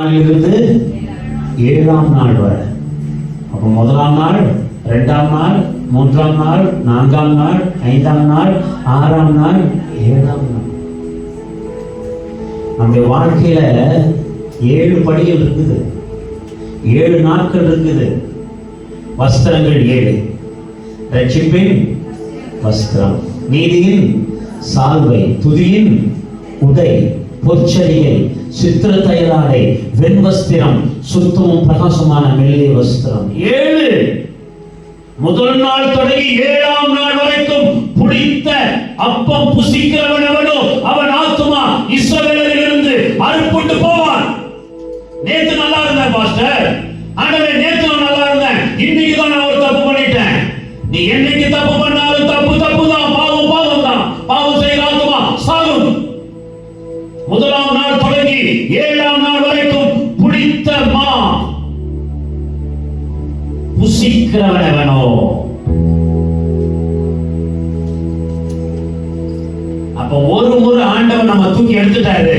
நாளிலிருந்து ஏழாம் நாள் வரை. அப்போ முதலாம் நாள் ரெண்டாம் நாள் மூன்றாம் நாள் நான்காம் நாள் ஐந்தாம் நாள் ஆறாம் நாள் ஏழாம் நாள். நம்முடைய வாழ்க்கையில ஏழு படிகள் இருக்குது. ஏழு நாட்கள் இருக்குது. வஸ்திரங்கள் ஏழு. ரட்சிப்பின் வஸ்திரம் நீதியின் சால்வை துதியின் உடை பொற்சரியை சித்திர தைலாடை வெண்வஸ்திரம் சுத்தமும் பிரகாசமான மெல்லிய வஸ்திரம். ஏழு. முதல் நாள் தொடங்கி ஏழாம் நாள் வரைக்கும் புடித்த அப்பம் புசிக்கிறவன் எவனோ அவன் ஆத்துமா இஸ்ரவேலிலிருந்து அறுப்புட்டு போவான். நேத்து நல்லா இருந்தேன் பாஸ்டர். ஆண்டவே நேத்து நான் நல்லா இருந்தேன். இன்னைக்கு தான் நான் ஒரு தப்பு பண்ணிட்டேன். நீ என்னைக்கு தப்பு பண்ணாலும் தப்பு தப்பு தான் புசிக்கிறவன் எவனோ அப்ப ஒரு முறை ஆண்டவன் நம்ம தூக்கி எடுத்துட்டாரு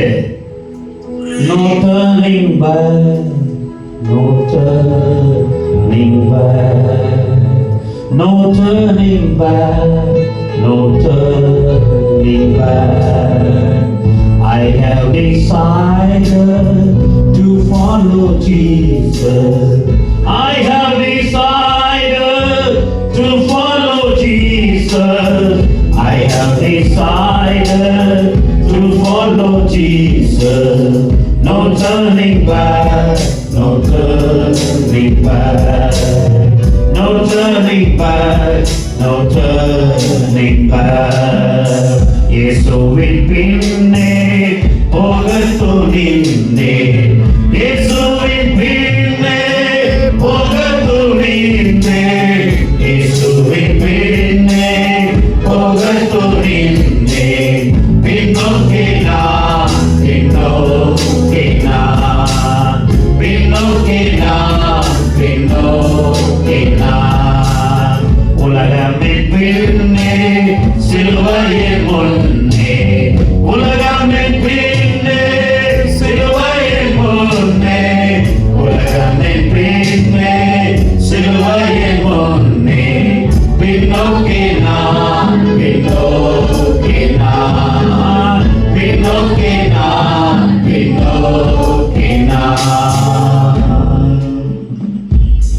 No turning back, no turning back, no turning back, no turning back. I have decided to follow Jesus. I have no turning back, no turning back, no turning back, no turning back. Yes, so we've been there.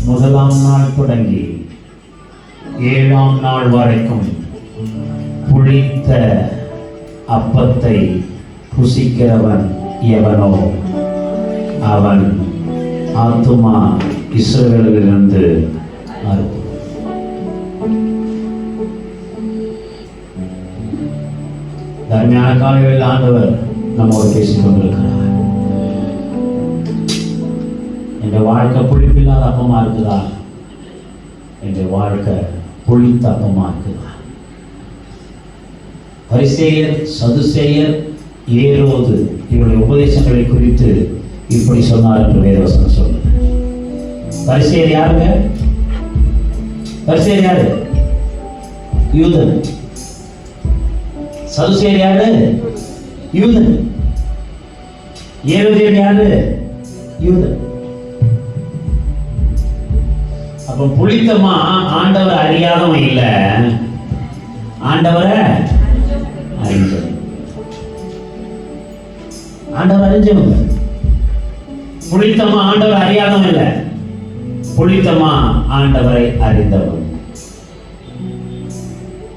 முதலாம் நாள் தொடங்கி ஏழாம் நாள் வரைக்கும் அப்பத்தை புசிக்கிறவன் எவனோ? அவன் ஆத்துமா இஸ்ரவேலிலிருந்து அறுப்பு தர்மியான காலையில் ஆண்டவர் நம்மோடு பேசிக் கொண்டிருக்கிறார். எங்க வாழ்க்கை புளிப்பில்லாத அப்பமா இருக்குதா? என் வாழ்க்கை புளித்த அப்பமா இருக்குதா? பரிசேயர் சதுசேயர் ஏரோது இவருடைய உபதேசங்களை குறித்து இப்படி சொன்னார் என்று வேதவசனம் சொல்லுது. பரிசேயர் யாருங்க? பரிசேயர் யாரு? யூதன். சதுசேயர் யாரு? யூதன். ஏரோதியர் யாரு? யூதன். அப்ப புளித்தமா ஆண்டவர் அறியாதவன் இல்ல. ஆண்டவரை ஆண்டவர் அறிஞ்சவங்க புளித்தமா ஆண்டவர் அறியாதவன் இல்ல. புளித்தமா ஆண்டவரை அறிந்தவன்.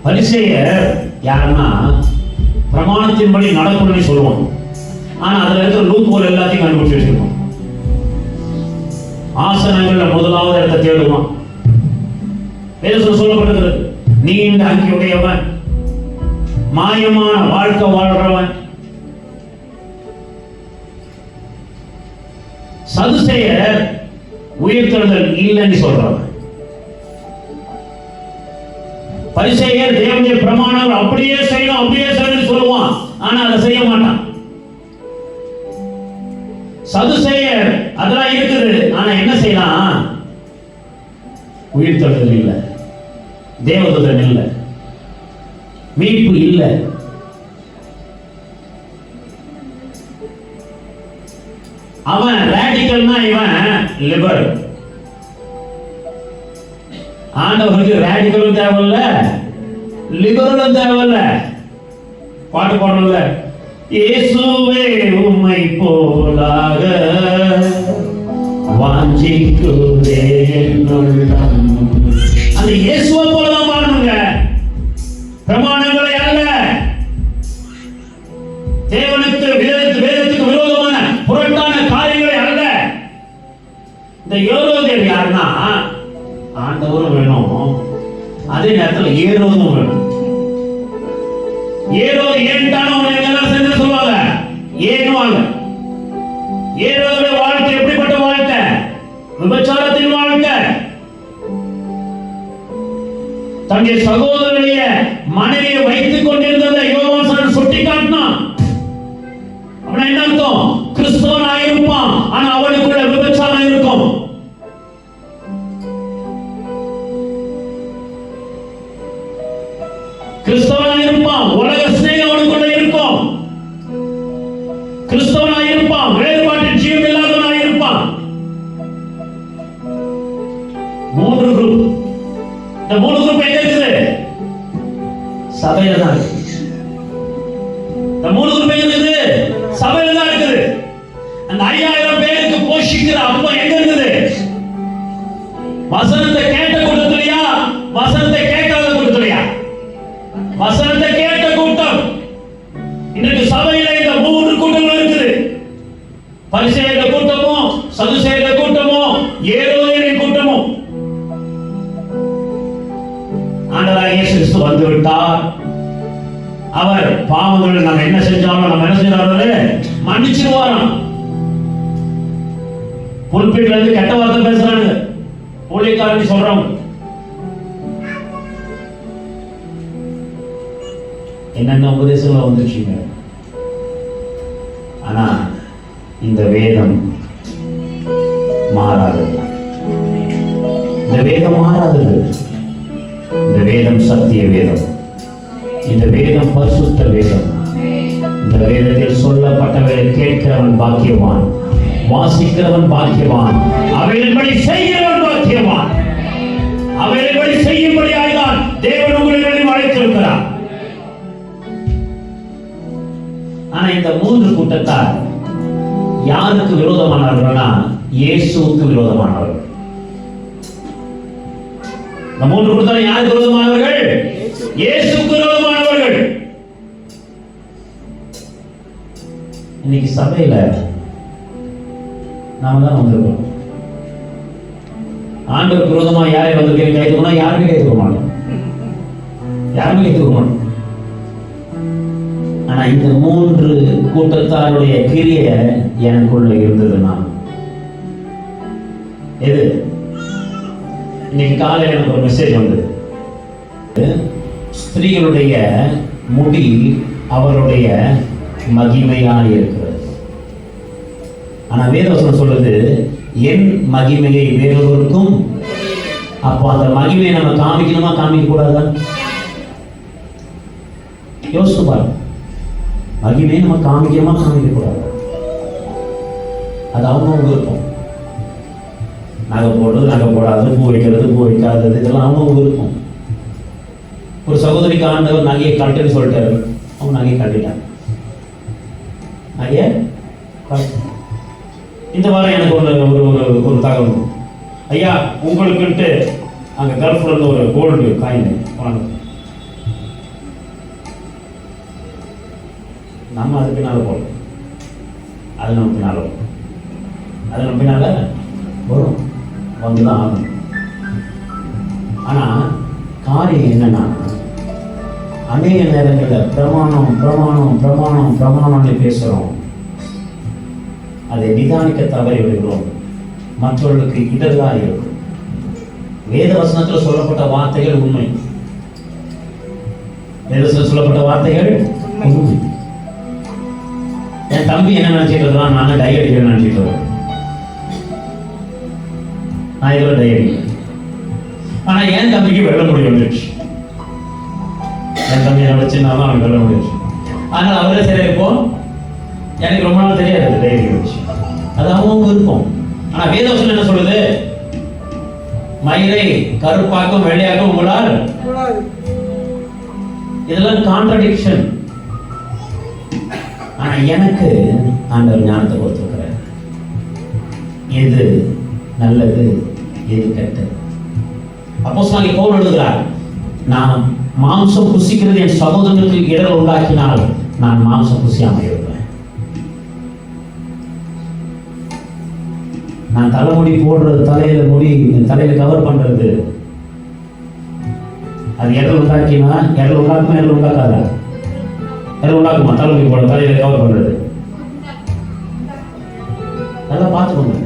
பரிசெயர் யாருன்னா பிரமாணத்தின்படி நடக்கணும்னு சொல்லுவான். ஆனா அதுல இருக்கிற லூப் ஹோல் எல்லாத்தையும் கண்டுபிடிச்சு வச்சிருக்கோம் ஆசனங்கள்ல முதலாவது இடத்தை தேடுவான். வேதத்தில் சொல்லப்பட்டிருக்கிறது நீண்ட அங்கியுடையவன் மாயமான வாழ்க்கை வாழ்றவன். சதுசேயர் உயிர்த்தெழுதல் இல்லைன்னு சொல்றாங்க. பரிசேயர் தேவனுடைய பிரமாணங்கள் அப்படியே செய்யணும் அப்படியே செய்யணும்னு சொல்லுவான். ஆனா அதை செய்ய மாட்டான். சதுசேயர் அதெல்லாம் இருக்குது. ஆனா என்ன செய்யலாம்? உயிர் தொழில் இல்லை. தேவதூதன் இல்லை. மீட்பு இல்லை. அவன் ரேடிக்கல்னா இவன் லிபரல் ஆண்டவருக்கு ரேடிக்கலும் தேவையில்ல லிபரலும் தேவையில்ல. பாட்டு பாடணும்ல. இயேசுவே உம்மை போலாக வாஞ்சிக்குதே அந்த இயேசுவை போல தான் பாடணுங்க பிரமாணங்களை அதே ஏரோதும் வேணும் ஏரோது ஏன்ட்டான அவனை எல்லாம் சேர்ந்து சொல்லுவாங்க? ஏனுவாங்க ஏரோதுடைய வாழ்க்கை எப்படிப்பட்ட வாழ்க்கை? விபச்சாரத்தின் வாழ்க்கை. தன்னுடைய சகோதரனுடைய மனைவியை வைத்துக் கொண்டு இந்த மூணு குரூப் இருக்குது சபையில தான் இருக்குது. அந்த ஐயாயிரம் பேருக்கு போஷிக்கிற அம்மா எங்க இருக்குது? வசனத்தை கேட்ட கூட்டத்திலையா வசனத்தை மன்னிச்சிருவாராம் புல்பீட்ல இருந்து கெட்ட வார்த்தை பேசுறாங்க ஊழியக்காரன் சொல்றோம் என்னென்ன உபதேசங்கள் வந்துருச்சுங்க ஆனா இந்த வேதம் மாறாது இந்த வேதம் மாறாது இந்த வேதம் சத்திய வேதம். இந்த வேதம் பரிசுத்த வேதம். இந்த வேதத்தில் சொல்லப்பட்டவரை கேட்கிறவன் பாக்கியவான். வாசிக்கிறவன் பாக்கியவான். அவைகளின்படி செய்கிறவன் பாக்கியவான். அவைகளின்படி செய்யும்படியாய்தான் தேவன் உங்களை அழைத்திருக்கிறார். ஆனா இந்த மூன்று கூட்டத்தார் யாருக்கு விரோதமானவர்கள்னா இயேசுக்கு விரோதமானவர்கள். இந்த மூன்று கூட்டத்தார் யாருக்கு விரோதமானவர்கள்? இயேசுக்கு விரோதமானவர்கள். இன்னைக்கு சபையில நாம தான் வந்திருக்கோம். ஆண்டவர் விரோதமா யாரை வந்திருக்கீங்க கைதுக்கணும் யாருமே கைதுக்க மாட்டோம். யாருமே கைதுக்க மாட்டோம். ஆனா இந்த மூன்று கூட்டத்தாருடைய கிரிய எனக்குள்ள இருந்ததுன்னா எது? இன்னைக்கு காலையில் எனக்கு ஒரு மெசேஜ் வந்தது. ஸ்திரீகளுடைய முடி அவருடைய மகிமையாக இருக்கிறது. ஆனா வேதவசனம் சொல்றது என் மகிமையை வேறொருவருக்கும் அப்போ அந்த மகிமையை நம்ம காமிக்கணுமா காமிக்க கூடாதா? யோசிச்சு பாருங்க. மகிமையை நம்ம காமிக்கணுமா காமிக்க கூடாது? அது அவங்கவுங்க இருக்கும் நகை போடுறது நகை போடாதது பூ வைக்கிறது பூ வைக்காதது இதெல்லாம் அவங்க இருக்கும் ஒரு சகோதரிக்கு ஆண்டவர் நகையை கட்டுன்னு சொல்லிட்டாரு. அவங்க நகையை கட்டிட்டாங்க ஐயா இந்த வாரம் எனக்கு ஒரு ஒரு ஒரு ஒரு தகவல். ஐயா உங்களுக்குன்ட்டு அங்கே கல்ஃப்ல இருந்து ஒரு கோல்டு காயின் வாங்க நம்ம அது பின்னால போகலாம் அது நம்ம பின்னால அது நம்ம பின்னால வரும். வந்து தான் ஆகணும். ஆனால் காரியம் என்னன்னா அநேக நேரங்களில் பிரமாணம் பிரமாணம் பிரமாணம் பிரமாணம்னு பேசுகிறோம் அதை நிதானிக்க தவறி விடுகிறோம். மற்றவர்களுக்கு இடர்களாக இருக்கும். வேத வசனத்தில் சொல்லப்பட்ட வார்த்தைகள் உண்மை. வேதத்தில் சொல்லப்பட்ட வார்த்தைகள் உண்மை. என் தம்பி என்ன நினைச்சிட்டு இருக்கான் நான் டை அடிக்க நினைச்சிட்டு இருக்கேன் நான் இதில் டை அடிக்கிறேன் ஆனா என் தம்பிக்கு வெள்ள முடியும் வந்துருச்சு. என் தம்பி என்னோட சின்னதான் அவனுக்கு வெள்ள முடிஞ்சிச்சு அதனால அவரே சரி இப்போ எனக்கு ரொம்ப நாள் தெரியாது டைரி வச்சு. அது அவங்க விருப்பம். ஆனால் வேதவசனம் என்ன சொல்லுது? மயிரை கருப்பாக்கும் வெள்ளையாக்கும் உங்களால்? இதெல்லாம் கான்ட்ரடிக்ஷன் ஆனா எனக்கு ஆண்டவர் ஞானத்தை கொடுத்துருக்கிறார். எது நல்லது எது கெட்டது? அப்போ சொன்னாங்க போல் எழுதுகிறார் நான் மாம்சம் புசிக்கிறது என் சகோதரனுக்கு இடர் உண்டாக்கினால் நான் மாம்சம் புசியாமல் இருப்பேன். நான் தலைமுடி போடுறது தலையில முடி தலையில கவர் பண்றது. அது இடர் உண்டாக்கினா இடர் உண்டாக்குமா இடர் உண்டாக்காதா? இடர் உண்டாக்குமா? தலைமுடி போட தலையில கவர் பண்றது. நல்லா பார்த்துக்கோங்க.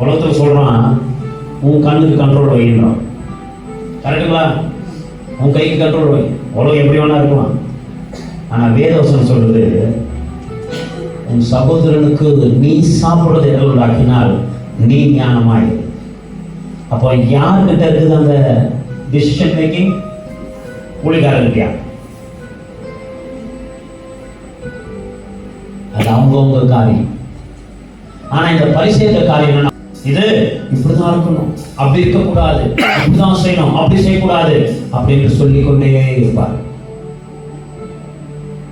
உலகத்தில் சொல்றான் உன் கண்ணுக்கு கண்ட்ரோல் வைக்கணும் கரெக்டுங்களா உன் கைக்கு கண்ட்ரோல் வை. உலகம் எப்படி வேணா இருக்கலாம். ஆனா வேதவசனம் சொல்றது உன் சகோதரனுக்கு நீ சாப்பிட்றது இடம் உண்டாக்கினால் நீ ஞானமாய். அப்போ யார்கிட்ட இருக்குது அந்த டிசிஷன் மேக்கிங் கூலிக்காரர்கிட்டயா அது அவங்கவுங்க காரியம். ஆனா இந்த பரிசேற்ற காரியம் இது இப்படிதான் இருக்கணும். அப்படி இருக்கக்கூடாது. இப்படிதான் செய்யணும். அப்படி செய்யக்கூடாது. அப்படின்னு சொல்லிக் கொண்டே இருப்பார்.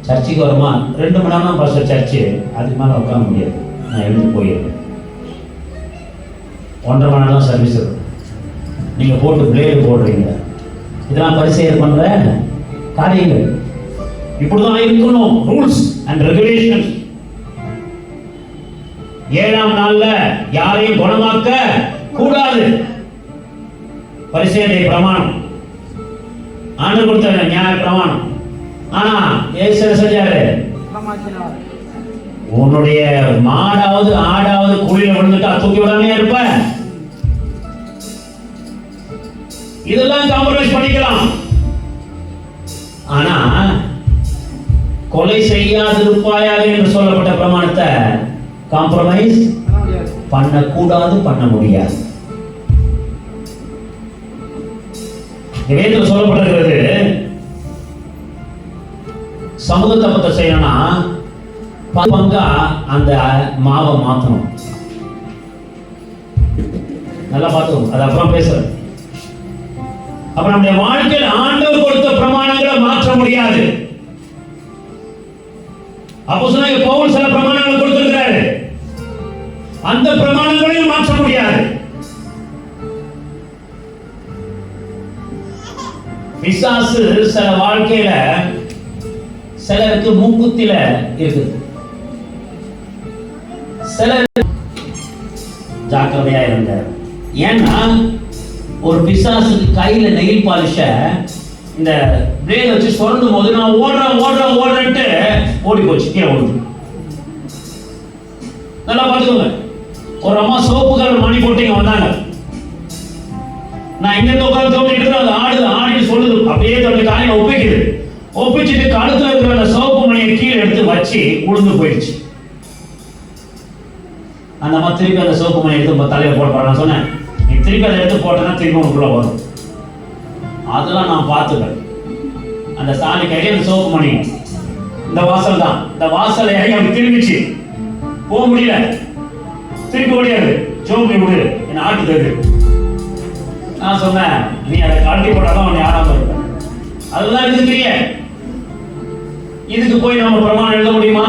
சர்ச்சுக்கு வருமா? ரெண்டு மணி நேரம் பஸ் பாஸ்டர் சர்ச்சு. அதுக்கு மேலே உட்கார முடியாது. நான் எழுந்து போயிடுவேன் ஒன்றரை மணி நேரம் சர்வீஸ் இருக்கும் நீங்கள் போட்டு பிளேடு போடுறீங்க. இதெல்லாம் பரிசெயல் பண்ணுற காரியங்கள். இப்படிதான் இருக்கணும். ரூல்ஸ் அண்ட் ரெகுலேஷன்ஸ் ஏழாம் நாள்ல யாரையும் குணமாக்க கூடாது. பரிசேதை பிரமாணம். ஆண்டு கொடுத்த நியாய பிரமாணம். ஆனா ஏசு செஞ்சாரு? உன்னுடைய மாடாவது ஆடாவது குழியில விழுந்துட்டா தூக்கி விடாமே இருப்ப? இதெல்லாம் காம்ப்ரமைஸ் பண்ணிக்கலாம். ஆனா கொலை செய்யாதிருப்பாயாக என்று சொல்லப்பட்ட பிரமாணத்தை காம்ப்ரமைஸ் பண்ணக்கூடாது பண்ண முடியாது. வேதத்தில் சொல்லப்பட்டிருக்கிறது சமூக தப்பத்தை செய்யணும்னா பங்கா அந்த மாவை மாத்தணும். நல்லா பார்த்துக்கணும் அது அப்புறம் பேசுறேன். அப்ப நம்முடைய வாழ்க்கையில் ஆண்டவர் கொடுத்த பிரமாணங்களை மாற்ற முடியாது. அப்போ சொன்னாங்க பவுல் சில பிரமாணங்களை அந்த பிரமாணங்களையும் மாற்ற முடியாது. பிசாசு சில வாழ்க்கையில சிலருக்கு மூக்குத்தில இருக்குது சிலர் ஜாக்கிரதையா இருங்க ஏன்னா ஒரு பிசாசுக்கு கையில நெயில் பாலிஷ இந்த பிளேட் வச்சு சொல்லும் போது நான் ஓடுறேன் ஓடுறேன் ஓடுறேன்ட்டு ஓடி போச்சு கீழே ஓடுது நல்லா பார்த்துக்கோங்க. ஒரு அம்மா சோப்பு கலர் மணி போட்டிங்க வந்தாங்க. நான் இங்க உட்காந்து தோண்டிட்டு அது ஆடுது ஆடிட்டு சொல்லுது. அப்படியே தன்னுடைய காலையில ஒப்பிக்குது. ஒப்பிச்சுட்டு கழுத்துல இருக்கிற அந்த சோப்பு மணியை கீழே எடுத்து வச்சு உளுந்து போயிடுச்சு. அந்த அம்மா திருப்பி அந்த சோப்பு மணி எடுத்து தலையில போட நான் சொன்னேன் நீ திருப்பி அதை எடுத்து போட்டேன்னா திருப்பி உனக்குள்ள வரும். அதெல்லாம் நான் பார்த்துக்கிறேன் அந்த சாணி கையில அந்த சோப்பு மணி இந்த வாசல் தான் இந்த வாசலை இறங்கி அப்படி திரும்பிச்சு. போக முடியல. திருப்பி ஓடியாது ஜோம்பி விடு. என்னை ஆட்டு தரு நான் சொன்னேன் நீ அதை கழட்டி போட்டாதான் உன்னை ஆடாம இருப்பேன் அதுதான் இதுக்கு தெரிய இதுக்கு போய் நம்ம பிரமாணம் எழுத முடியுமா?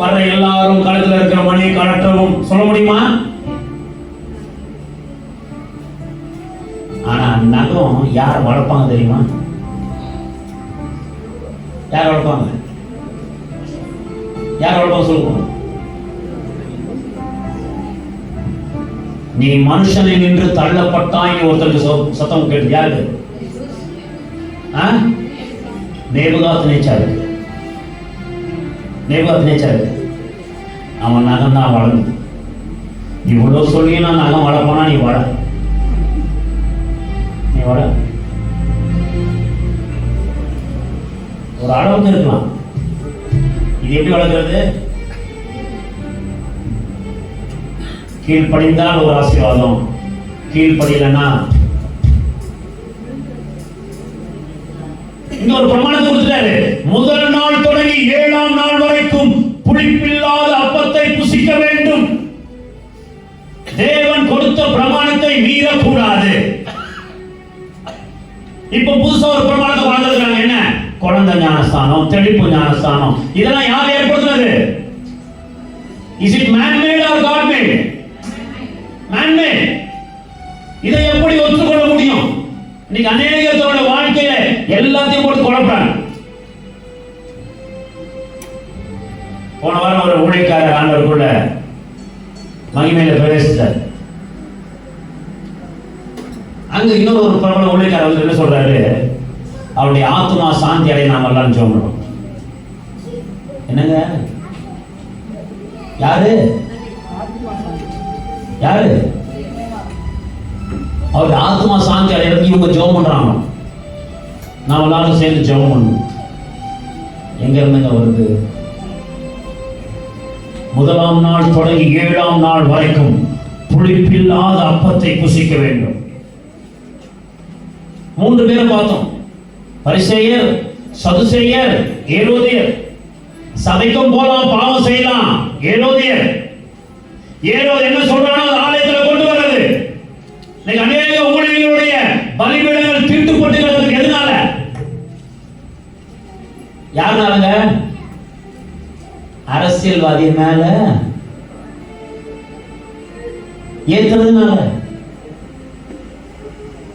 வர்ற எல்லாரும் கழுத்துல இருக்கிற மணியை கழட்டவும் சொல்ல முடியுமா? ஆனா நகம் யார் வளர்ப்பாங்க தெரியுமா? யார் வளர்ப்பாங்க? யார் வளர்ப்பாங்க சொல்லுங்க. நீ மனுஷனை நின்று தள்ளப்பட்டாய் ஒருத்தருக்கு சொ- சத்தம் கேட்டு யாருக்கு? ஆ? நேபுகாத் நேச்சாரு நேபுகாத் நேச்சாரு அவன் நகம் தான் வளர்ந்து இவ்வளவு சொல்லி நான் நகம் வளர்ப்போனா? நீ வள. நீ வள. ஒரு அளவுக்கு இருக்கலாம். இது எப்படி வளர்க்கிறது? கீழ்ப்படிந்தால் ஒரு ஆசீர்வாதம். கீழ்ப்படியலன்னா இன்னொரு ஒரு பிரமாணத்தை கொடுத்துட்டாரு. முதல் நாள் தொடங்கி ஏழாம் நாள் வரைக்கும் புளிப்பில்லாத அப்பத்தை புசிக்க வேண்டும். தேவன் கொடுத்த பிரமாணத்தை மீறக்கூடாது. இப்ப புதுசா ஒரு பிரமாணத்தை வளர்ந்துருக்காங்க. என்ன? குழந்தை ஞானஸ்தானம் தெளிப்பு ஞானஸ்தானம். இதெல்லாம் யார் ஏற்படுத்துறது is it man made or god made man இதை எப்படி ஒத்துக்கொள்ள முடியும்? இன்னைக்கு அநேகத்தோட வாழ்க்கையில எல்லாத்தையும் போட்டு குழப்பாங்க போன வாரம் ஒரு ஊழியக்காரர் ஆண்டவருக்குள்ள மகிமையில பிரவேசித்தார் அங்க இன்னொரு ஒரு பிரபல ஊழியக்காரர் வந்து என்ன சொல்றாரு? அவருடைய ஆத்மா சாந்தி அடைய நாம் எல்லாம் சொல்றோம் என்னங்க? யாரு? யாரு? அவர் ஆத்மா சாந்தி அடையிறதுக்கு இவங்க ஜெபம் பண்றாங்க. நாம் எல்லாரும் சேர்ந்து ஜெபம் பண்ணுவோம் எங்க இருந்துங்க வருது? முதலாம் நாள் தொடங்கி ஏழாம் நாள் வரைக்கும் புளிப்பில்லாத அப்பத்தை புசிக்க வேண்டும். மூன்று பேரும் பார்த்தோம். பரிசெயர் சதுசேயர் ஏரோதியர் சபைக்கும் போலாம் பாவம் செய்யலாம். ஏரோதியர் ஏரோது என்ன சொல்றானோ அது ஆலயத்துல கொண்டு வர்றது. இன்னைக்கு யாருனாலுங்க? அரசியல்வாதி மேல ஏத்துறதுனால.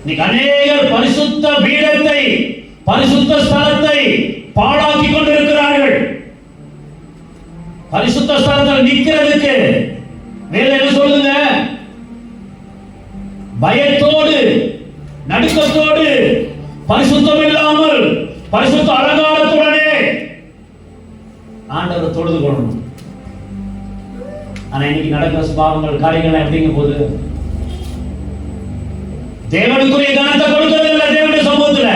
இன்னைக்கு அநேகர் பரிசுத்த பீடத்தை பரிசுத்த ஸ்தலத்தை பாழாக்கி கொண்டிருக்கிறார்கள். பரிசுத்த ஸ்தலத்தில் நிக்கிறதுக்கு வேலை என்ன சொல்லுங்க? பயத்தோடு நடுக்கத்தோடு பரிசுத்தம் இல்லாமல் பரிசுத்த அழகா ஆண்டவரை தொழுது கொள்ளணும். ஆனா இன்னைக்கு நடக்கிற சுபாவங்கள் காரியங்கள் எப்படிங்க போது தேவனுக்குரிய கனத்தை கொடுக்கிறது தேவனுடைய சமூகத்துல.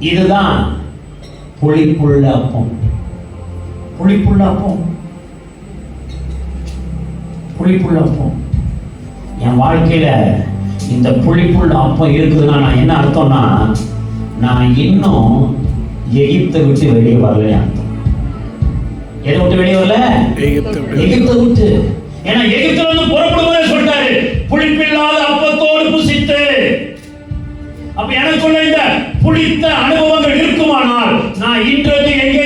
இதுதான் புளிப்புள்ள அப்பம். புளிப்புள்ள அப்பம். புளிப்புள்ள அப்பம். என் வாழ்க்கையில இந்த புளிப்புள்ள அப்பம் இருக்குதுன்னா நான் என்ன அர்த்தம்னா நான் இன்னும் எகிப்தை விட்டு வெளியே வரல அர்த்தம் எதை விட்டு வெளியே வரல? எகிப்தை விட்டு. ஏன்னா எகிப்துல இருந்து புறப்படுவதே சொல்லிட்டாரு. புளிப்பில்லாத அப்பத்தோடு புசித்து. அப்ப எனக்குள்ள இந்த புளித்த அனுபவங்கள் இருக்குமானால் நான் இன்றைக்கு எங்கே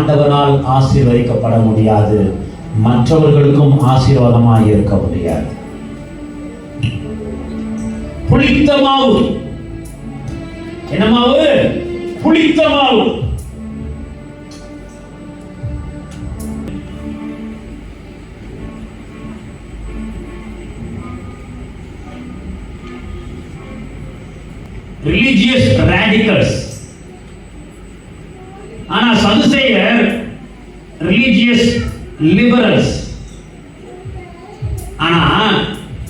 ஆண்டவனால் ஆசீர்வதிக்கப்பட முடியாது. மற்றவர்களுக்கும் ஆசீர்வாதமாக இருக்க முடியாது. புளித்த மாவு. என்ன மாவு? புளித்த மாவு. ரிலீஜியஸ் radicals ஆனா சதுசேயர் ரிலீஜியஸ் லிபரல்ஸ் ஆனா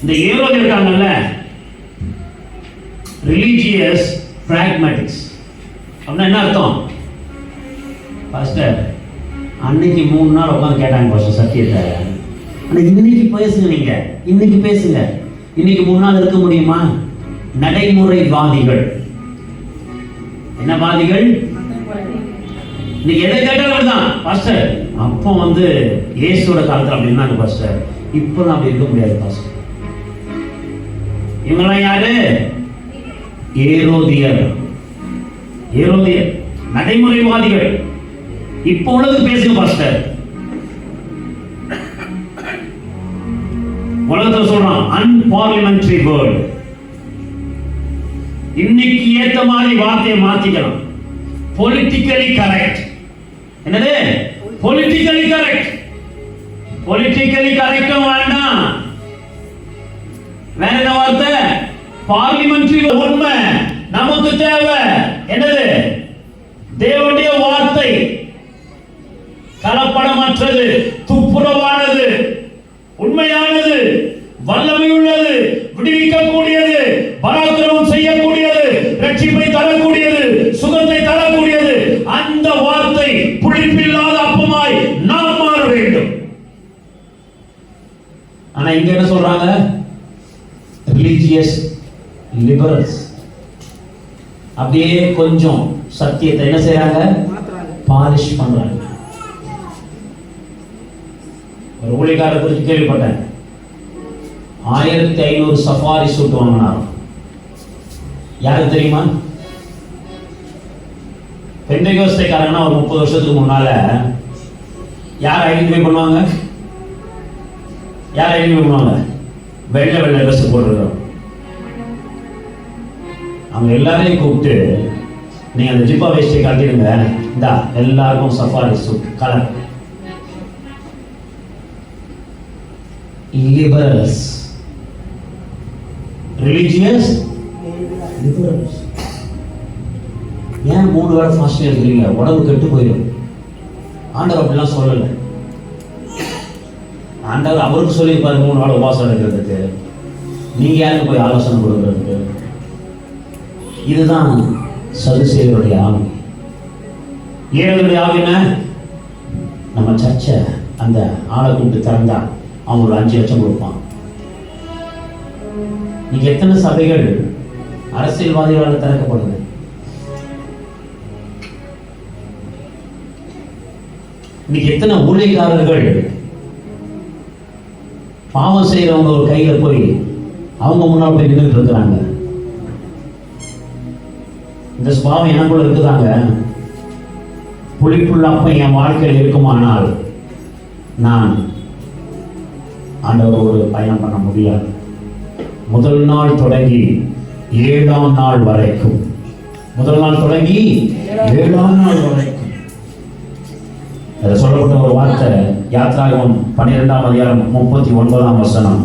இந்த ஏரோது இருக்காங்கல்ல ரிலீஜியஸ் பிராக்மேட்டிக்ஸ் அப்படின்னா என்ன அர்த்தம்? பாஸ்டர் அன்னைக்கு மூணு நாள் உட்காந்து கேட்டாங்க பாஸ்டர் சத்தியத்தை. ஆனால் இன்னைக்கு பேசுங்க நீங்க. இன்னைக்கு பேசுங்க. இன்னைக்கு மூணு நாள் இருக்க முடியுமா? நடைமுறைவாதிகள். என்ன வாதிகள்? இன்னைக்கு எதை கேட்டாலும் தான் பாஸ்டர் அப்போ வந்து இயேசுவோட காலத்துல அப்படி பாஸ்டர் இப்போலாம் அப்படி இருக்க முடியாது பாஸ்டர் இவங்கெல்லாம் யாரு? ஏரோதியர். ஏரோதியர். நடைமுறைவாதிகள். இப்போ உள்ளது பேசுங்க பாஸ்டர் உலகத்தை சொல்றான் அன்பார்லிமெண்ட்ரி வேர்ல்ட் இன்னைக்கு ஏத்த மாதிரி வார்த்தையை மாத்திக்கலாம். பொலிட்டிக்கலி கரெக்ட் என்னது? பொலிட்டிக்கலி கரெக்ட் பொலிட்டிக்கலி கரெக்டும் வேண்டாம். வேற என்ன வார்த்தை? பார்லிமெண்ட்ரி உண்மை. நமக்கு தேவை. என்னது? தேவனுடைய வார்த்தை. கலப்படமற்றது துப்புரவானது உண்மையானது வல்லமை உள்ளது விடுவிக்கக்கூடியது பராக்கிரமம் செய்யக்கூடியது ரட்சிப்பை தரக்கூடியது சுகத்தை தரக்கூடியது அந்த வார்த்தை புளிப்பில்லாத அப்பமாய் நாம் மாற வேண்டும் ஆனா இங்க என்ன சொல்றாங்க ரிலீஜியஸ் லிபரல்ஸ் அப்படியே கொஞ்சம் சத்தியத்தை என்ன மாத்துறாங்க. பாலிஷ் பண்றாங்க. ஒரு ஊழியக்காரரை குறித்து கேள்விப்பட்டேன். ஆயிரத்தி ஐநூறு சஃபாரி சூட் வாங்கினார் யாருக்கு தெரியுமா? பெந்தைகோஸ்தைக்காரங்கன்னா ஒரு முப்பது வருஷத்துக்கு முன்னால யார் ஐடென்டிஃபை பண்ணுவாங்க? யார் ஐடென்டிஃபை பண்ணுவாங்க? வெள்ளை வெள்ளை ட்ரெஸ் போட்டுருக்கோம் அவங்க எல்லாரையும் கூப்பிட்டு நீங்க அந்த ஜிப்பா வேஷ்டியை காட்டிடுங்க. இந்தா எல்லாருக்கும் safari suit colour liberals religious liberals ஏன் மூணு வேளை ஃபாஸ்ட் இருக்கிறீங்க உடம்பு கெட்டு போயிடும். ஆண்டவர் அப்படிலாம் சொல்லலை. ஆண்டவர் அவருக்கு சொல்லியிருப்பாரு மூணு நாள் உபாசம் எடுக்கிறதுக்கு. நீங்க யாருக்கு போய் ஆலோசனை கொடுக்கறதுக்கு? இதுதான் சதுசேவருடைய ஆவி. ஏழுடைய ஆவின நம்ம சர்ச்சை அந்த ஆளை கூப்பிட்டு திறந்தா அவன் ஒரு அஞ்சு லட்சம் கொடுப்பான். இன்னைக்கு எத்தனை சபைகள் அரசியல்வாதிகளால் திறக்கப்படுது? இன்னைக்கு எத்தனை ஊழியக்காரர்கள் பாவம் செய்யறவங்க ஒரு கையில் போய் அவங்க முன்னால் போய் நின்றுட்டு இருக்கிறாங்க? இந்த சுபாவம் எனக்குள்ள இருக்குதாங்க? புளிப்புள்ள அப்பம் என் வாழ்க்கையில் இருக்குமானால் நான் ஆண்டவரோடு பயணம் பண்ண முடியாது. முதல் நாள் தொடங்கி ஏழாம் நாள் வரைக்கும். முதல் நாள் தொடங்கி ஏழாம் நாள் வரைக்கும். அதில் சொல்லப்பட்ட ஒரு வார்த்தை யாத்ராகமம் பன்னிரெண்டாம் அதிகாரம் முப்பத்தி ஒன்பதாம் வசனம்.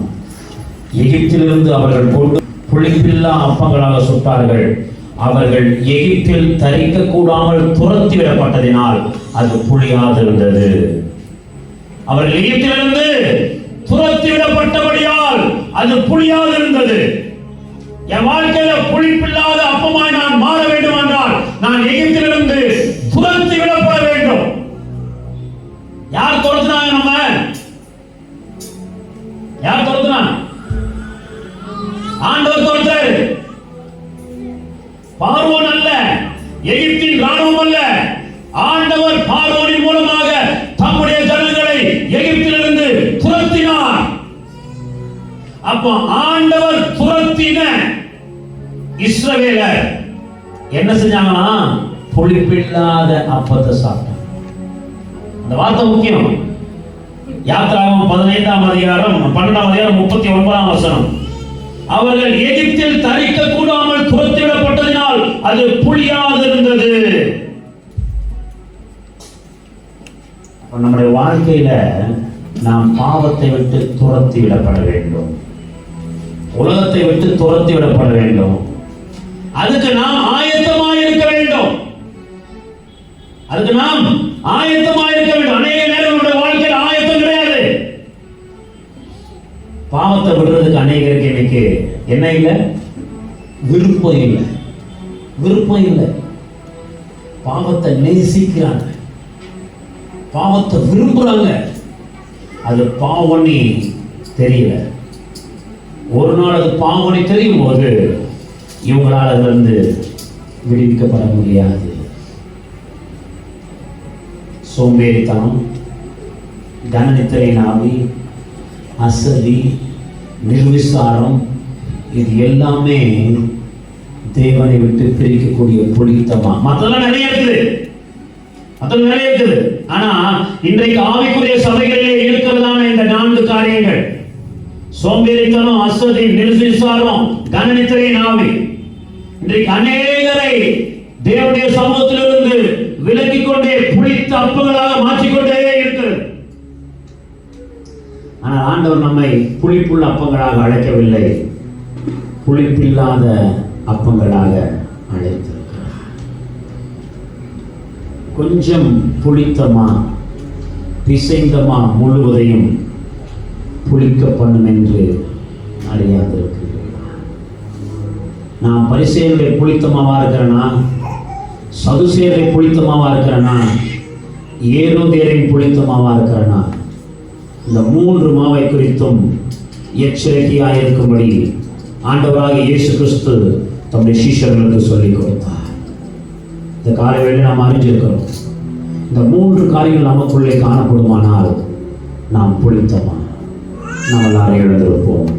எகிப்திலிருந்து அவர்கள் கொண்டு புளிப்பில்லா அப்பங்களாக சுட்டார்கள். அவர்கள் எகிப்தில் தரிக்க கூடாமல் துரத்தி விடப்பட்டதினால் அது புளியாதிருந்தது. அவர்கள் எகிப்திலிருந்து துரத்தி விடப்பட்டபடியால் அது புளியாதிருந்தது. என் வாழ்க்கையில புளிப்பில்லாத அப்பமாய் நான் மாற வேண்டும் என்றால் நான் எகிப்திலிருந்து துரத்தி விடப்பட வேண்டும். யார் துரத்தினாங்க நம்ம? யார் துரத்துனா? ஆண்டவர் துரத்தி பார்வோன் அல்ல எகிப்தின் ராணுவம் அல்ல. ஆண்டவர் பார்வோனின் மூலமாக தம்முடைய ஜனங்களை எகிப்திலிருந்து துரத்தினார். அப்போ ஆண்டவர் துரத்தின இஸ்ரவேலர் என்ன செஞ்சாங்கன்னா புளிப்பில்லாத அப்பத்தை சாப்பிட்டாங்க அந்த வார்த்தை முக்கியம். யாத்திராவும் பதினைந்தாம் அதிகாரம் பன்னெண்டாம் அதிகாரம் முப்பத்தி ஒன்பதாம் வசனம். அவர்கள் எகிப்தில் தரிக்க கூடாமல் துரத்திவிடப்பட்டதினால் அது புளியாதிருந்தது. நம்முடைய வாழ்க்கையில நாம் பாவத்தை விட்டு துரத்தி விடப்பட வேண்டும். உலகத்தை விட்டு துரத்தி விடப்பட வேண்டும். அதுக்கு நாம் ஆயத்தமாக இருக்க வேண்டும். அதுக்கு நாம் ஆயத்தமாக இருக்க வேண்டும். அநேக நேரம் நம்முடைய வாழ்க்கையில் ஆயத்தம் பாவத்தை விடுறதுக்கு அநேகருக்கு எனக்கு என்ன இல்லை? விருப்பம் இல்லை. விருப்பம் இல்லை. பாவத்தை நேசிக்கிறாங்க. பாவத்தை விரும்புறாங்க. அது பாவனை தெரியல. ஒரு நாள் அது பாவனை தெரியும் போது இவங்களால் அதிலிருந்து விடுவிக்கப்பட முடியாது. சோம்பேறித்தனம் கனநித்திரை ஆவி அசதி நிர்விசாரம் இது எல்லாமே தேவனை விட்டு பிரிக்கக்கூடிய புளித்தமா மற்றெல்லாம் நிறைய இருக்குது. மற்றெல்லாம் நிறைய இருக்குது. ஆனா இன்றைக்கு ஆவிக்குரிய சபைகளிலே இருக்கிறதான இந்த நான்கு காரியங்கள். சோம்பேறித்தனம் அசதி நிர்விசாரம் கனநித்திரையின் ஆவி. இன்றைக்கு அநேகரை தேவனுடைய சமூகத்திலிருந்து விலக்கிக் கொண்டே புளித்த அப்பங்களாக மாற்றிக்கொண்டே ஆனால் ஆண்டவர் நம்மை புளிப்புள்ள அப்பங்களாக அழைக்கவில்லை. புளிப்பில்லாத அப்பங்களாக அழைத்திருக்கிறார். கொஞ்சம் புளித்தமா பிசைந்தமா முழுவதையும் புளிக்க பண்ணும் என்று அறியாதிருக்கிறேன் நான் பரிசேருடைய புளித்தமாவா இருக்கிறேனா? சதுசேரை புளித்தமாவா இருக்கிறேனா? ஏரோதேரின் புளித்தமாவா இருக்கிறேனா? இந்த மூன்று மாவை குறித்தும் எச்சரிக்கையாக இருக்கும்படி ஆண்டவராக இயேசு கிறிஸ்து தம்முடைய சீஷர்களுக்கு சொல்லிக் கொடுத்தார். இந்த காலை வேளையில் நாம் அறிஞ்சிருக்கிறோம். இந்த மூன்று காரியங்கள் நமக்குள்ளே காணப்படுமானால் நாம் புளித்தமா? நாம் எல்லாரும் எழுந்திருப்போம்.